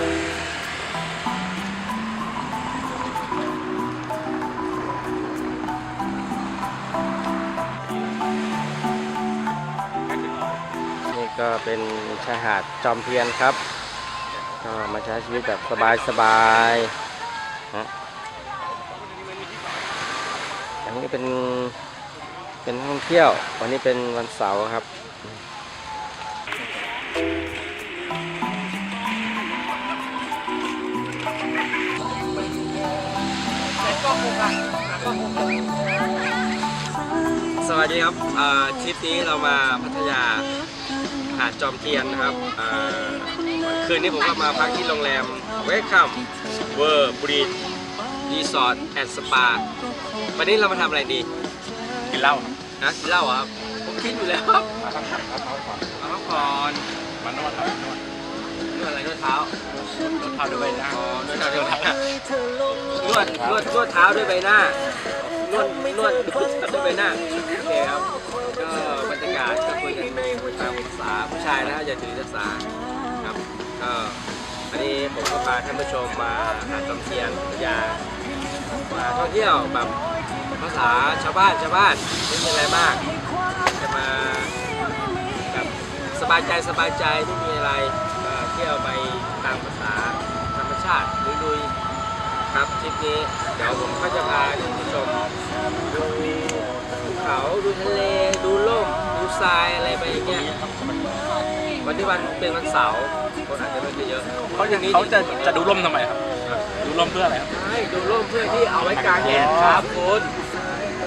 นี่ก็เป็นชายหาดจอมเทียนครับ ก็มาใช้ชีวิตแบบสบายๆฮะอันนี้เป็นเป็นท่องเที่ยว วันนี้เป็นวันเสาร์ครับ สวัสดีครับอ่าทริปนี้เรามาพัทยาหาดจอมเทียนนะครับอ่าคืนนี้ผมก็มาพักที่โรงแรมเวคคัมเวอร์บรีดรีสอร์ทแอนด์สปาวันนี้เรามาทำอะไรดีกินเหล้านะกินเหล้าเหรอครับผมคิดอยู่แล้วครับมาพักผ่อนมานวดครับนวดนวดอะไรนวดเท้านวดเท้าด้วยใบหน้าอ๋อนวดเท้าด้วยใบหน้านวดนวดนวดเท้าด้วยใบหน้า นวดนวดนวดด้วยใบหน้าโอเคครับก็บรรยากาศก็คุยกันตามภาษาผู้ชายนะอย่าถือภาษาครับก็อันนี้ผมก็พาท่านผู้ชมมาหาดจอมเทียนพัทยามาท่องเที่ยวแบบภาษาชาวบ้านชาวบ้านไม่มีอะไรมาก จะมาแบบสบายใจสบายใจไม่มีอะไรเที่ยวไปตามภาษาธรรมชาติลุยๆ ครับทริปนี้เดี๋ยวผมก็จะพาท่านผู้ชมดูภูเขาดูทะเลดูล่มดูทรายอะไรไปอย่างเงี้ยวันที่วันเป็นวันเสาร์คนอาจจะไม่ค่อยเยอะเขาจะเขาจะจะดูร่มทำไมครับ ดูร่มเพื่ออะไรครับใช่ดูร่มเพื่อที่เอาไว้กางแดดครับคุณ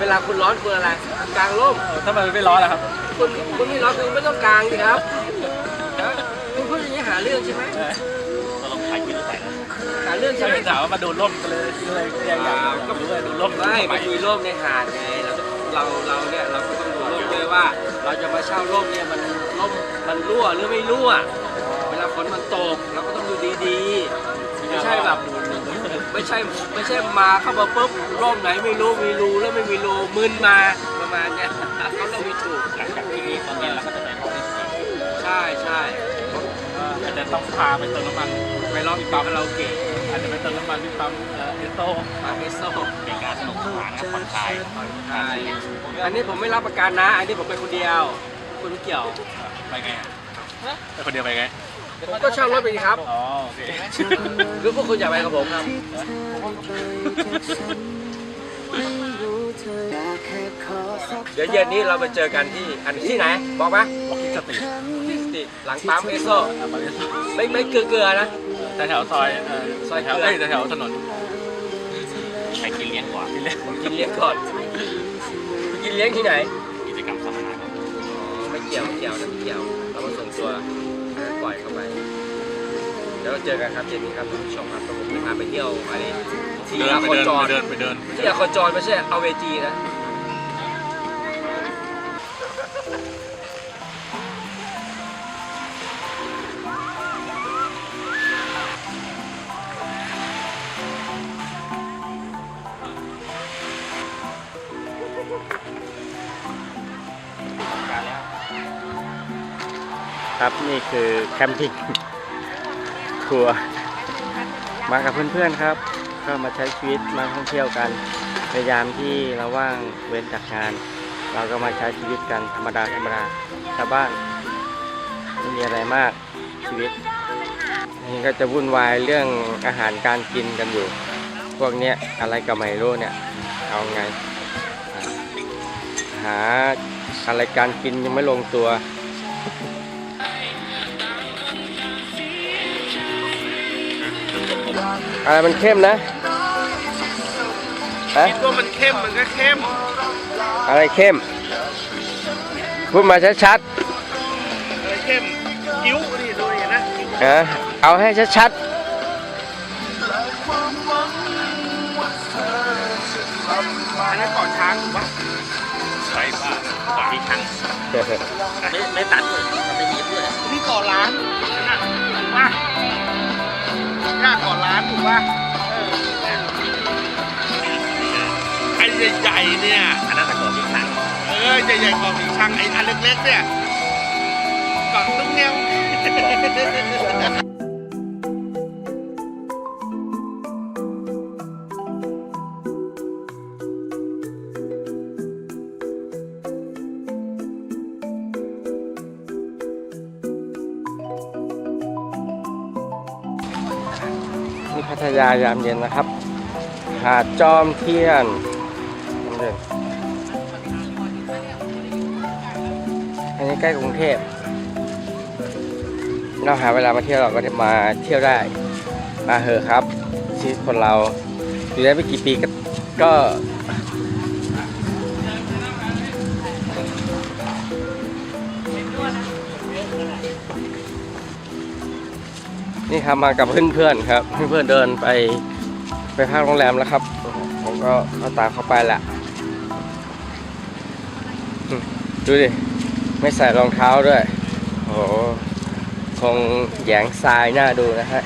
เวลาคุณร้อนคุณอะไรกางร่มเออถ้ามันไม่ร้อนล่ะครับ คุณคุณไม่ร้อนคุณไม่ต้องกางสิครับ หาเรื่องใช่ใช่ไหมเป็นสาวว่ามาดูร่มก็เลยก็เลยอยากอยากก็รู้เลยดูร่มไม่มันมีร่มในหาดไงเราจะเราเราเนี่ยเราก็ต้องดูร่มด้วยว่า เราจะมาเช่าร่มเนี่ยมันร่มมันรั่วหรือไม่รั่ว เวลาฝนมันตกเราก็ต้องดูดีๆไม่ใช่แบบไม่ใช่ไม่ใช่มาเข้ามาปุ๊บร่มไหนไม่รู้มีรูแล้วไม่มีรูมึนมาประมาณเนี้ยเขาเรียกไม่ถูกหลังจากที่ตอนเย็นเราก็จะไปร่มใช่ใช่อาจจะต้องพาไปเติมน้ำมันไปร้องอีกปั๊มคาราโอเกะ อาจจะไปเติมน้ำมันที่ปั๊มเอ่อเอสโต้มาเอสโซเป็นการสนุกสนานนะผ่อนคลายใช่อันนี้ผมไม่รับประกันนะ อันนี้ผมไปคนเดียว คุณไม่เกี่ยว ไปไงอะไปคนเดียวไปไง ผมก็เช่ารถไปดีครับ อ๋อโอเคหรือพวกคุณอยากไปกับผมครับ เดี๋ยวเย็นนี้เราไปเจอกันที่อันที่ไหน บอกไหมบอกคิดสติ ที่สติหลังปั๊มเอสโซอะมาเอสโต้ไม่ไม่เกลือเกลือๆนะแต่แถวซอยเอ่อซอยแถวเกลือเอ้ยแต่แถวถนนใครกินเลี้ยงกว่ากินเลี้ยงผมกินเลี้ยงก่อนไปกินเลี้ยงที่ไหนกิจกรรมสัมมนาไม่เกี่ยวไม่เกี่ยวนะไม่เกี่ยวเรามาส่งตัวนะปล่อยเข้าไปแล้วเจอกันครับเย็นนี้ครับท่านผู้ชมครับผมจะพาไปเที่ยวอะไรที่เดินอาไปคเดินจรไปเดินไปเดินที่อาคจรไม่ใช่เอาเวจีนะ ครับนี่คือแคมปิ้งทัวร์มากับเพื่อนๆครับ ก็มาใช้ชีวิตมาท่องเที่ยวกันในยามที่เราว่างเว้นจากงาน เราก็มาใช้ชีวิตกันธรรมดาธรรมดาชาวบ้านไม่มีอะไรมากชีวิตนี่ก็จะวุ่นวายเรื่องอาหารการกินกันอยู่ พวกเนี้ยอะไรก็ไม่รู้เนี่ยเอาไง หาอะไรการกินยังไม่ลงตัว อะไรมันเข้มนะฮะคิดว่ามันเข้มมันก็เข้ม อะไรเข้ม พูดมาชัดอะไรเข้มคิ้วนี่ดูดินะๆนะเอาให้ชัดอันนั้นเกาะช้างถูกปะใช่ป่ะเกาะที่ช้างๆ ไม่ไม่ตัดเลยมันไม่มีด้วยนี่เกาะล้านนั่นน่ะถูกปะ หน้ากก่อนร้านถูกปะเออไอ้ใหญ่ๆเนี่ย อันนั้นแต่เกาะที่ช้างเออใหญ่ๆกาะที่ช้างไอ้อันเล็กๆเนี่ยเกาะตุ้งเนียว ยายามเย็นนะครับ หาดจอมเทียนนี่อันนี้ใกล้กรุงเทพ เราหาเวลามาเที่ยวเราก็มาเที่ยวได้ มาเหอะครับชีวิตคนเราอยู่ได้ไม่กี่ปีก็ นี่ครับมากับเพื่อนๆครับ เพื่อนๆเดินไปไปพักโรงแรมแล้วครับ ผมก็เอาตามเข้าไปแหละดูดิ ไม่ใส่รองเท้าด้วยโอ้โหคงแยงทรายหน่าดูนะฮะ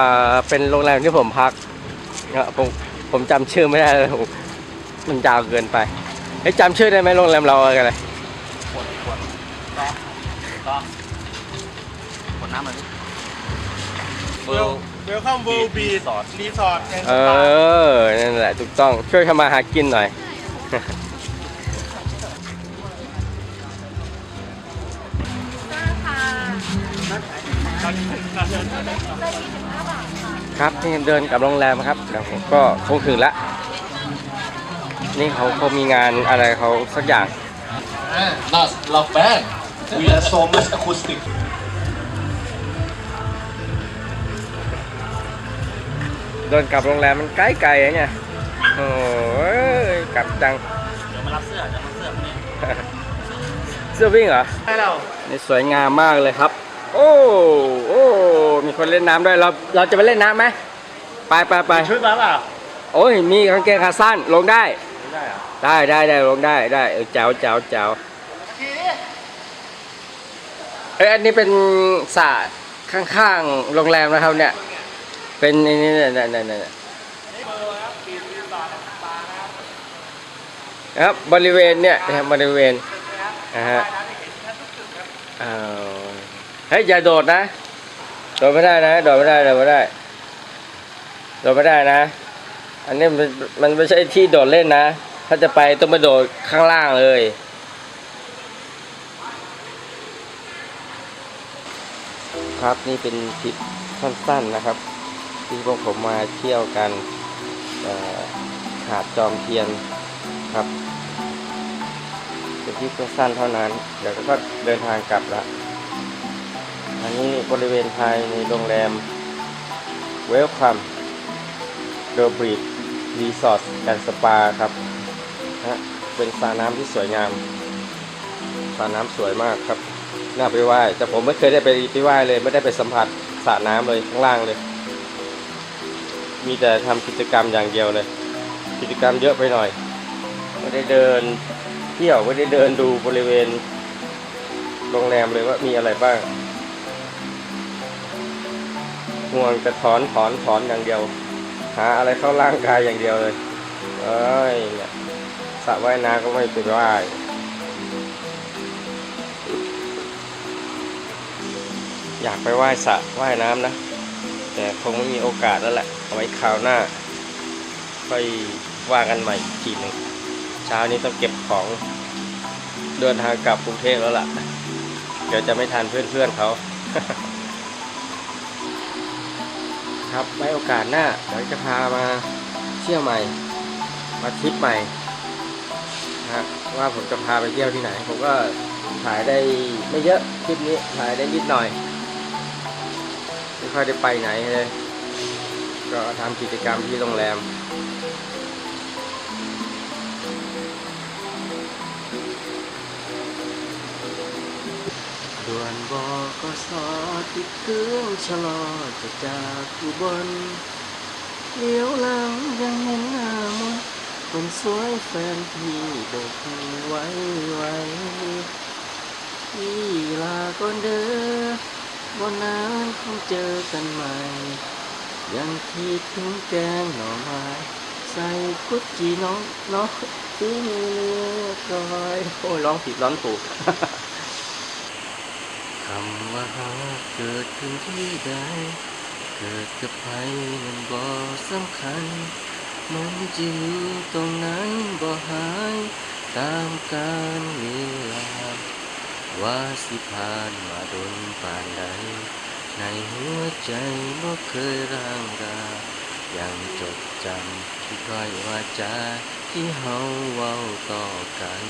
อ่าเป็นโรงแรมที่ผมพักเอ่อผมผมจำชื่อไม่ได้เลยผมมันยาวเกินไปเฮ้ยจำชื่อได้ไหมโรงแรมเราอะไรขวดขว ดก็ก็ขวดน้ำอะไรเบลเวลคัมเวิลด์บีรีสอร์ทรีสอร์ทแอนด์เอสปาอ นั่นแหละถูกต้อง ช่วยทำมาหากินหน่อยครับนี่เดินกลับโรงแรมครับเดี๋ยวผมก็คงถึงละ นี่เขาคงมีงานอะไรเขาสักอย่าง Not love band we are so much acoustic เดินกลับโรงแรมมันใกล้ๆนะเนี่ยโอ้ยกลับจัง เดี๋ยวมารับเสื้อจะมาเสื้อคนนี้เสื้อวิ่งเหรอ ให้เรานี่สวยงามมากเลยครับ โอ้ โอ้ มีคนเล่นน้ำด้วย เรา เราจะไปเล่นน้ำไหม ไปไปไปชุดมาเปล่าโอ้ย มีกางเกงขาสั้น ลงได้ ไม่ได้เหรอได้ได้ได้ลงได้ได้เออแจ๋วแจ๋วแจ๋วเอ้ยอันนี้เป็นสระข้างๆ โรงแรมนะครับเนี่ย เป็นนี่นี่นี่ยเนี่ยเนี่ครับบริเวณเนี่ยนะครับบริเวณนะฮะอ้าวเฮ้ยอย่าโดดนะ โดดไม่ได้นะ โดดไม่ได้ โดดไม่ได้ โดดไม่ได้นะ อันนี้มันมันไม่ใช่ที่โดดเล่นนะ ถ้าจะไปต้องมาโดดข้างล่างเลยครับนี่เป็นทริปสั้นๆนะครับ ที่พวกผมมาเที่ยวกันหาดจอมเทียนครับเป็นทริปสั้นเท่านั้น เดี๋ยวก็เดินทางกลับละอันนี้บริเวณภายในโรงแรม Welcome เดอะบริดรีสอร์ทแอนด์สปาครับนะเป็นสระน้ำที่สวยงามสระน้ำสวยมากครับ น่าไปไหว้แต่ผมไม่เคยได้ไปไปไหว้เลย ไม่ได้ไปสัมผัสสระน้ำเลยข้างล่างเลย มีแต่ทำกิจกรรมอย่างเดียวเลย กิจกรรมเยอะไปหน่อย ไม่ได้เดินเที่ยวไม่ได้เดินดูบริเวณโรงแรมเลยว่ามีอะไรบ้างห่วงจะถอนถอนถอนอย่างเดียว หาอะไรเข้าร่างกายอย่างเดียวเลยเอ้ยเนี่ยสระว่ายน้ำก็ไม่ไปว่ายอยากไปว่ายสระว่ายน้ำนะ แต่คงไม่มีโอกาสแล้วแหละ เอาไว้คราวหน้า ค่อยว่ากันใหม่อีกทีหนึ่งเช้านี้ต้องเก็บของเดินทางกลับกรุงเทพแล้วล่ะ เดี๋ยวจะไม่ทันเพื่อนๆเขาครับไว้โอกาสหน้าเดี๋ยวจะพามาเที่ยวใหม่ มาทริปใหม่นะฮะว่าผมจะพาไปเที่ยวที่ไหน ผมก็ถ่ายได้ไม่เยอะคลิปนี้ถ่ายได้นิดหน่อย ไม่ค่อยได้ไปไหนเลย ก็ทำกิจกรรมที่โรงแรม ด่วนบอกสอติดเครื่องชะลอจะจากอุบลเลี้ยวหลังยังเห็นหน้ามนคนสวยแฟนพี่โบกมือไว้ไว้พี่ลาก่อนเด้อวันนั้นคงเจอกันใหม่ ยังคิดถึงแกงหน่อไม้ใส่กุดจีน้องน้องที่มีเลือดรอยโอ้ยร้องผิดร้องถูกคำว่าหาเกิดขึ้นที่ใดเกิดกับใครมันบ่สำคัญ มันจะอยู่ตรงนั้นบ่หายตามกาลเวลาว่าสิผ่านมาโดนปานใด ในหัวใจบ่เคยร่างรายังจดจำที่คอยว่าจาที่เฮาเว้าต่อกัน